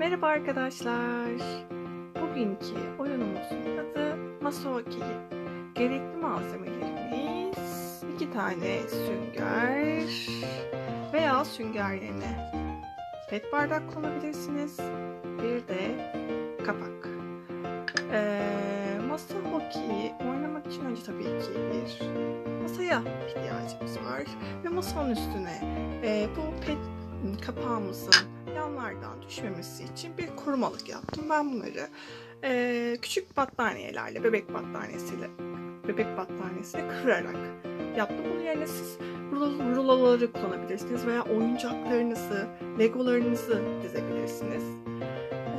Merhaba arkadaşlar. Bugünkü oyunumuzun adı Masa Hokeyi. Gerekli malzemelerimiz iki tane sünger veya sünger yerine pet bardak kullanabilirsiniz. Bir de kapak. Ee, masa hokeyi oynamak için önce tabii ki bir masaya ihtiyacımız var. Ve masanın üstüne e, bu pet kapağımızın yanlardan düşmemesi için bir korumalık yaptım. Ben bunları e, küçük battaniyelerle, bebek battaniyesiyle, bebek battaniyesiyle kırarak yaptım. Bunun yerine siz rulo- ruloları kullanabilirsiniz veya oyuncaklarınızı, legolarınızı dizebilirsiniz.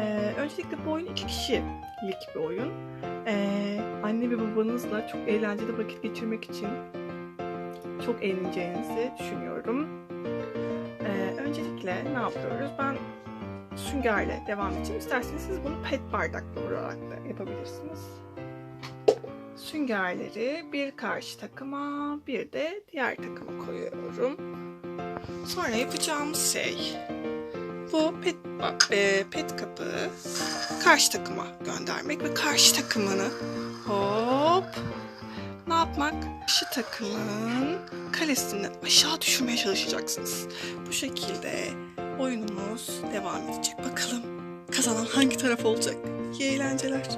E, öncelikle bu oyun iki kişilik bir oyun. E, anne ve babanızla çok eğlenceli vakit geçirmek için çok eğleneceğinizi düşünüyorum. Öncelikle ne yapıyoruz? Ben süngerle devam edeceğim. İsterseniz siz bunu pet bardakla vurarak da yapabilirsiniz. Süngerleri bir karşı takıma bir de diğer takıma koyuyorum. Sonra yapacağımız şey bu pet, e, pet kapı karşı takıma göndermek ve karşı takımını hop yapmak? Karşı takımın kalesini aşağı düşürmeye çalışacaksınız. Bu şekilde oyunumuz devam edecek. Bakalım kazanan hangi taraf olacak? İyi eğlenceler.